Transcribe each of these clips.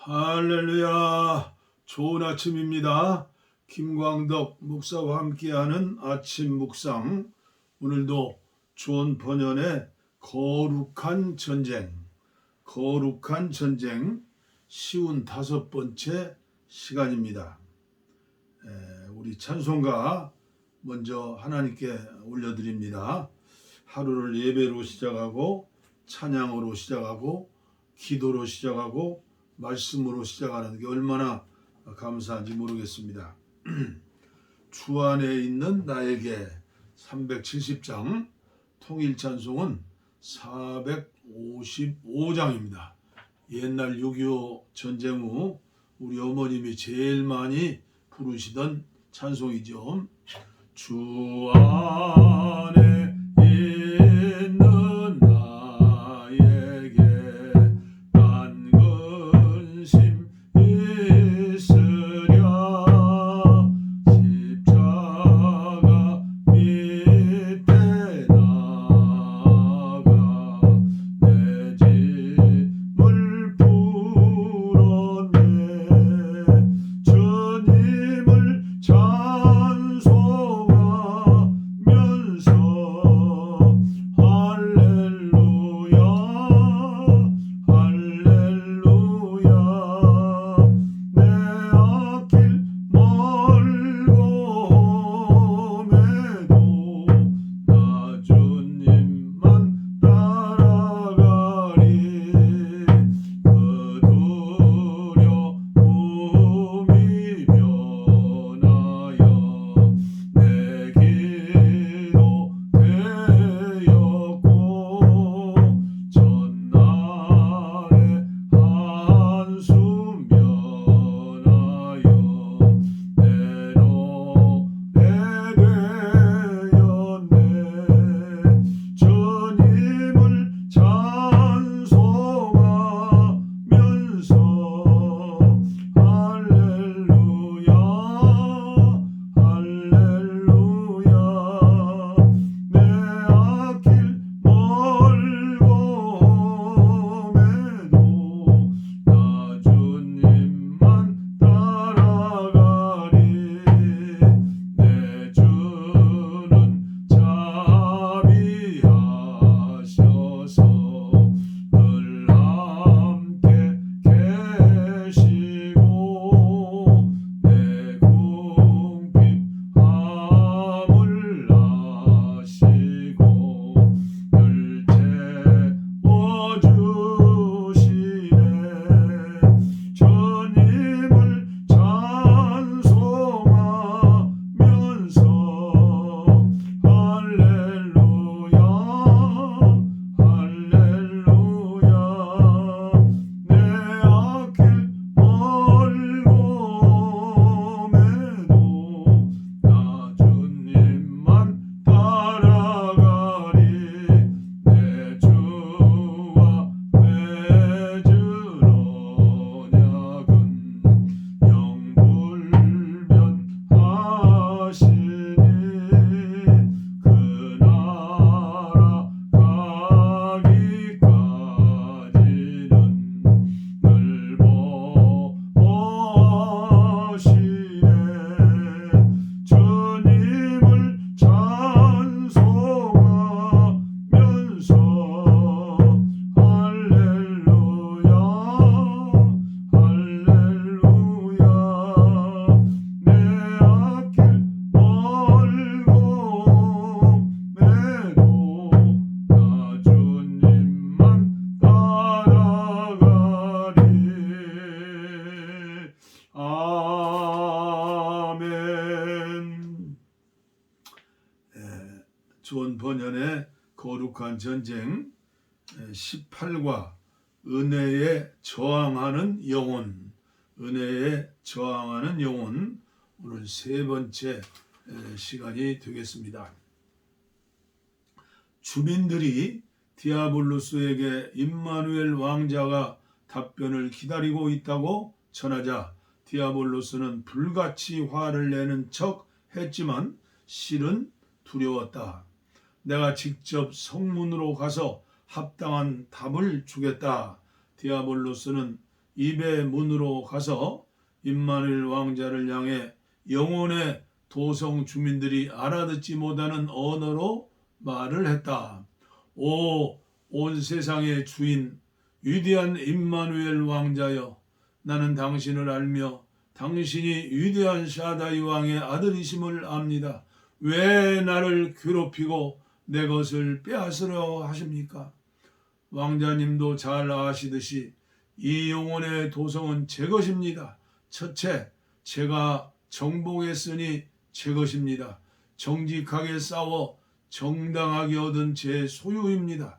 할렐루야. 좋은 아침입니다. 김광덕 목사와 함께하는 아침 묵상. 오늘도 존 번연의 거룩한 전쟁, 거룩한 전쟁 쉬운 다섯 번째 시간입니다. 에, 우리 찬송가 먼저 하나님께 올려드립니다. 하루를 예배로 시작하고 찬양으로 시작하고 기도로 시작하고 말씀으로 시작하는 게 얼마나 감사한지 모르겠습니다. 주 안에 있는 나에게 370장 통일 찬송은 455장입니다. 옛날 6.25 전쟁 후 우리 어머님이 제일 많이 부르시던 찬송이죠. 주 안에 거룩한 전쟁 18과 은혜에 저항하는 영혼 은혜에 저항하는 영혼 오늘 세 번째 에, 시간이 되겠습니다. 주민들이 디아블로스에게 임마누엘 왕자가 답변을 기다리고 있다고 전하자 디아블로스는 불같이 화를 내는 척 했지만 실은 두려웠다. 내가 직접 성문으로 가서 합당한 답을 주겠다. 디아블로스는 입의 문으로 가서 임마누엘 왕자를 향해 영혼의 도성 주민들이 알아듣지 못하는 언어로 말을 했다. 오, 온 세상의 주인, 위대한 임마누엘 왕자여, 나는 당신을 알며 당신이 위대한 샤다이 왕의 아들이심을 압니다. 왜 나를 괴롭히고 내 것을 빼앗으려 하십니까? 왕자님도 잘 아시듯이 이 영혼의 도성은 제 것입니다. 첫째, 제가 정복했으니 제 것입니다. 정직하게 싸워 정당하게 얻은 제 소유입니다.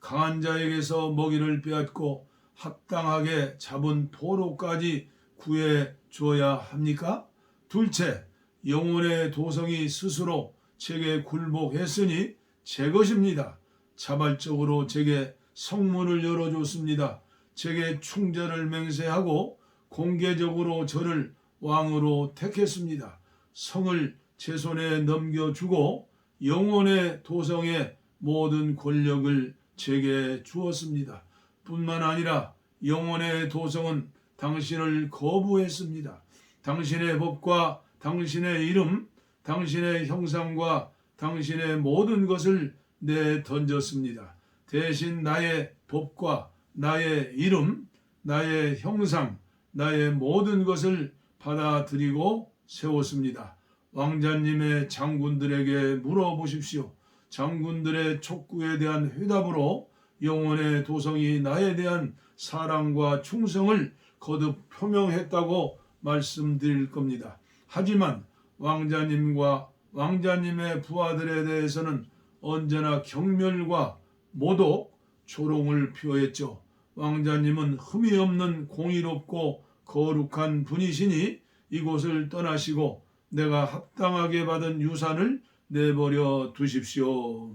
강한 자에게서 먹이를 빼앗고 합당하게 잡은 포로까지 구해 줘야 합니까? 둘째, 영혼의 도성이 스스로 제게 굴복했으니 제 것입니다. 자발적으로 제게 성문을 열어줬습니다. 제게 충전을 맹세하고 공개적으로 저를 왕으로 택했습니다. 성을 제 손에 넘겨주고 영혼의 도성의 모든 권력을 제게 주었습니다. 뿐만 아니라 영혼의 도성은 당신을 거부했습니다. 당신의 법과 당신의 이름, 당신의 형상과 당신의 모든 것을 내 던졌습니다. 대신 나의 법과 나의 이름, 나의 형상, 나의 모든 것을 받아들이고 세웠습니다. 왕자님의 장군들에게 물어보십시오. 장군들의 촉구에 대한 회답으로 영혼의 도성이 나에 대한 사랑과 충성을 거듭 표명했다고 말씀드릴 겁니다. 하지만 왕자님과 왕자님의 부하들에 대해서는 언제나 경멸과 모독, 조롱을 표했죠. 왕자님은 흠이 없는 공의롭고 거룩한 분이시니 이곳을 떠나시고 내가 합당하게 받은 유산을 내버려 두십시오.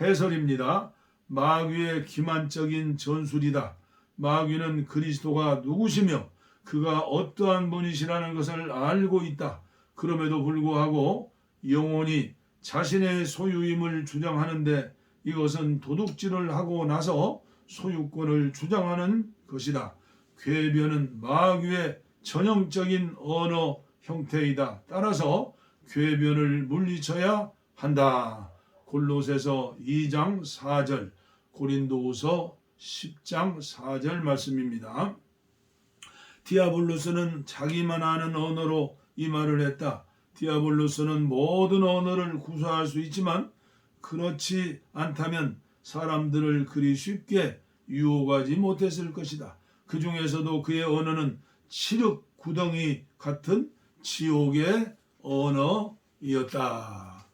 해설입니다. 마귀의 기만적인 전술이다. 마귀는 그리스도가 누구시며 그가 어떠한 분이시라는 것을 알고 있다. 그럼에도 불구하고 영혼이 자신의 소유임을 주장하는데 이것은 도둑질을 하고 나서 소유권을 주장하는 것이다. 궤변은 마귀의 전형적인 언어 형태이다. 따라서 궤변을 물리쳐야 한다. 골로새서 2장 4절, 고린도후서 10장 4절 말씀입니다. 디아블로스는 자기만 아는 언어로 이 말을 했다. 디아블로스는 모든 언어를 구사할 수 있지만 그렇지 않다면 사람들을 그리 쉽게 유혹하지 못했을 것이다. 그 중에서도 그의 언어는 칠흑 구덩이 같은 지옥의 언어이었다.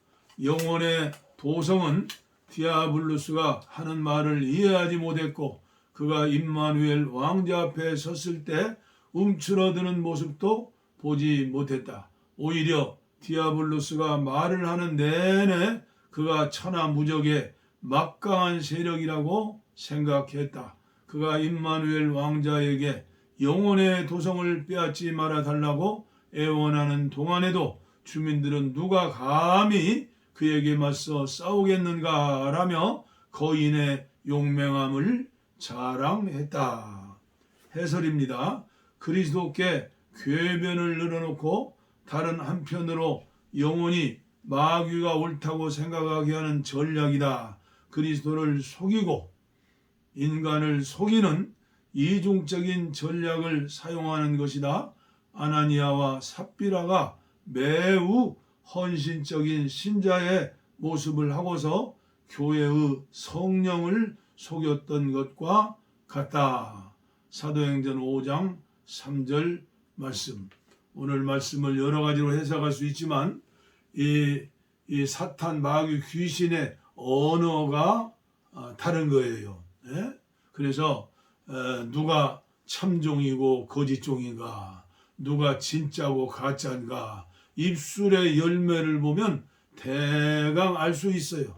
영혼의 도성은 디아블루스가 하는 말을 이해하지 못했고 그가 임마누엘 왕자 앞에 섰을 때 움츠러드는 모습도 보지 못했다. 오히려 디아블루스가 말을 하는 내내 그가 천하무적의 막강한 세력이라고 생각했다. 그가 임마누엘 왕자에게 영혼의 도성을 빼앗지 말아 달라고 애원하는 동안에도 주민들은 누가 감히 그에게 맞서 싸우겠는가라며 거인의 용맹함을 자랑했다. 해설입니다. 그리스도께 궤변을 늘어놓고 다른 한편으로 영혼이 마귀가 옳다고 생각하게 하는 전략이다. 그리스도를 속이고 인간을 속이는 이중적인 전략을 사용하는 것이다. 아나니아와 삽비라가 매우 헌신적인 신자의 모습을 하고서 교회의 성령을 속였던 것과 같다. 사도행전 5장 3절 말씀. 오늘 말씀을 여러 가지로 해석할 수 있지만 이, 이 사탄 마귀 귀신의 언어가 어, 다른 거예요. 예? 그래서 어, 누가 참종이고 거짓종인가, 누가 진짜고 가짜인가, 입술의 열매를 보면 대강 알 수 있어요.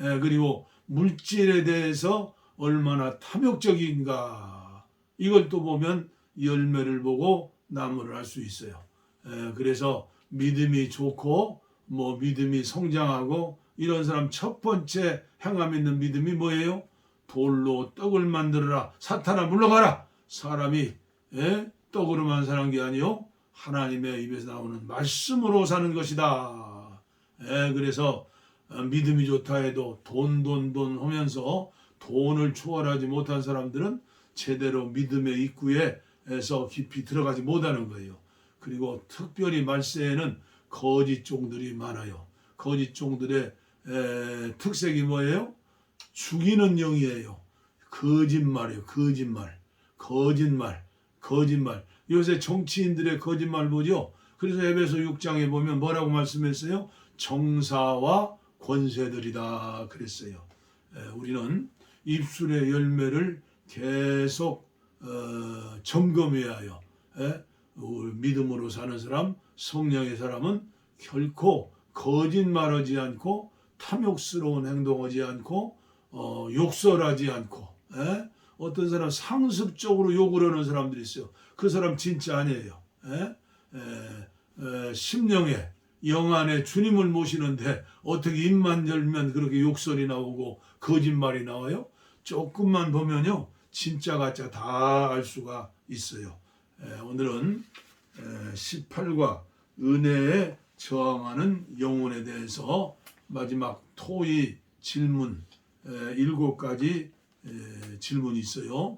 예, 그리고 물질에 대해서 얼마나 탐욕적인가, 이걸 또 보면 열매를 보고 나무를 알 수 있어요. 예, 그래서 믿음이 좋고 뭐 믿음이 성장하고 이런 사람 첫 번째 행함 있는 믿음이 뭐예요? 돌로 떡을 만들어라. 사탄아 물러가라. 사람이 예? 떡으로만 사는 게 아니요 하나님의 입에서 나오는 말씀으로 사는 것이다. 예, 그래서 어, 믿음이 좋다 해도 돈 돈 돈 하면서 돈을 초월하지 못한 사람들은 제대로 믿음의 입구에 서 깊이 들어가지 못하는 거예요. 그리고 특별히 말세에는 거짓 종들이 많아요. 거짓 종들의 에, 특색이 뭐예요? 죽이는 영이에요. 거짓말이에요. 거짓말. 거짓말. 거짓말. 요새 정치인들의 거짓말 보죠? 그래서 에베소 6장에 보면 뭐라고 말씀했어요? 정사와 권세들이다 그랬어요. 에, 우리는 입술의 열매를 계속 어, 점검해야 해요. 에? 우리 믿음으로 사는 사람, 성령의 사람은 결코 거짓말하지 않고 탐욕스러운 행동하지 않고 어, 욕설하지 않고 에? 어떤 사람 상습적으로 욕을 하는 사람들이 있어요. 그 사람 진짜 아니에요. 에? 에, 에, 심령에 영 안에 주님을 모시는데 어떻게 입만 열면 그렇게 욕설이 나오고 거짓말이 나와요? 조금만 보면요 진짜 가짜 다 알 수가 있어요. 에, 오늘은 에, 18과 은혜에 저항하는 영혼에 대해서 마지막 토의 질문 에, 일곱 가지 에, 질문이 있어요.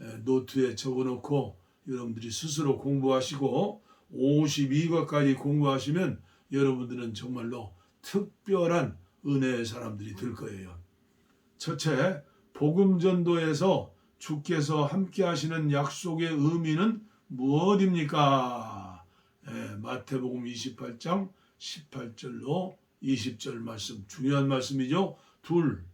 에, 노트에 적어놓고 여러분들이 스스로 공부하시고 52과까지 공부하시면 여러분들은 정말로 특별한 은혜의 사람들이 될 거예요. 첫째, 복음 전도에서 주께서 함께 하시는 약속의 의미는 무엇입니까? 예, 마태복음 28장 18절로 20절 말씀 중요한 말씀이죠. 둘,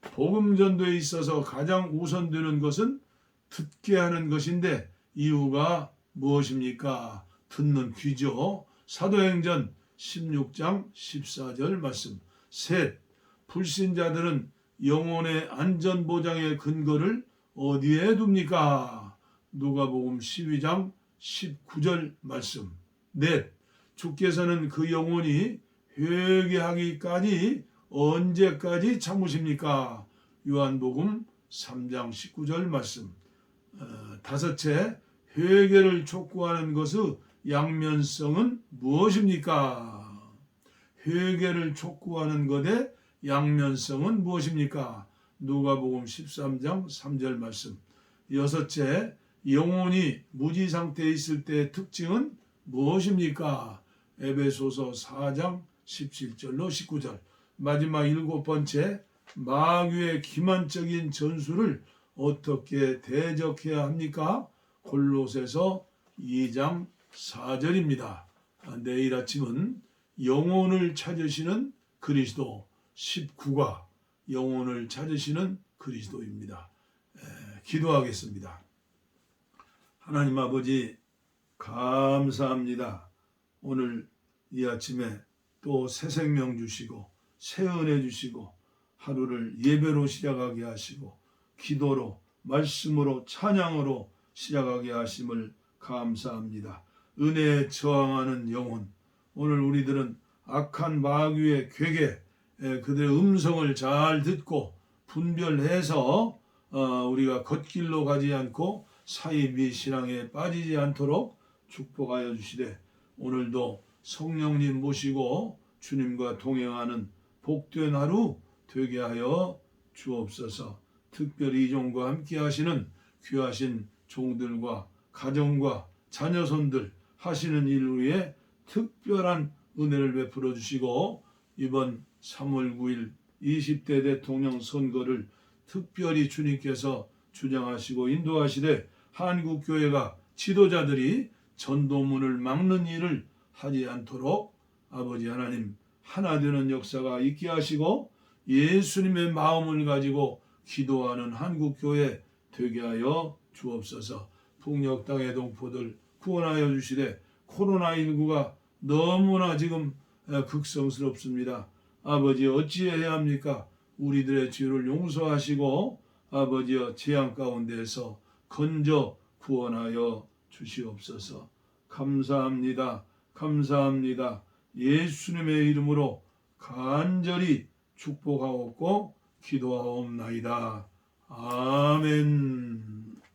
복음 전도에 있어서 가장 우선되는 것은 듣게 하는 것인데 이유가 무엇입니까? 듣는 귀죠. 사도행전 16장 14절 말씀. 셋, 불신자들은 영혼의 안전 보장의 근거를 어디에 둡니까? 누가복음 12장 19절 말씀. 넷, 주께서는 그 영혼이 회개하기까지 언제까지 참으십니까? 요한복음 3장 19절 말씀. 어, 다섯째, 회개를 촉구하는 것의 양면성은 무엇입니까? 회개를 촉구하는 것의 양면성은 무엇입니까? 누가복음 13장 3절 말씀. 여섯째, 영혼이 무지 상태에 있을 때의 특징은 무엇입니까? 에베소서 4장 17절로 19절. 마지막 일곱 번째, 마귀의 기만적인 전술을 어떻게 대적해야 합니까? 골로새서 2장 4절입니다. 내일 아침은 영혼을 찾으시는 그리스도 19과 영혼을 찾으시는 그리스도입니다. 에, 기도하겠습니다. 하나님 아버지 감사합니다. 오늘 이 아침에 또 새 생명 주시고 새 은혜 주시고 하루를 예배로 시작하게 하시고 기도로 말씀으로 찬양으로 시작하게 하심을 감사합니다. 은혜에 저항하는 영혼 오늘 우리들은 악한 마귀의 괴계 에, 그들의 음성을 잘 듣고 분별해서 어, 우리가 걷길로 가지 않고 사이비 신앙에 빠지지 않도록 축복하여 주시되 오늘도 성령님 모시고 주님과 동행하는 복된 하루 되게 하여 주옵소서. 특별히 이 종과 함께 하시는 귀하신 종들과 가정과 자녀손들 하시는 일 위에 특별한 은혜를 베풀어 주시고 이번 3월 9일 20대 대통령 선거를 특별히 주님께서 주장하시고 인도하시되 한국 교회가 지도자들이 전도문을 막는 일을 하지 않도록 아버지 하나님 하나 되는 역사가 있게 하시고 예수님의 마음을 가지고 기도하는 한국 교회 되게 하여 주옵소서. 북녘 땅의 동포들 구원하여 주시되 코로나 19가 너무나 지금 극성스럽습니다. 아버지 어찌해야 합니까? 우리들의 죄를 용서하시고 아버지여 재앙 가운데서 건져 구원하여 주시옵소서. 감사합니다. 감사합니다. 예수님의 이름으로 간절히 축복하옵고 기도하옵나이다. 아멘.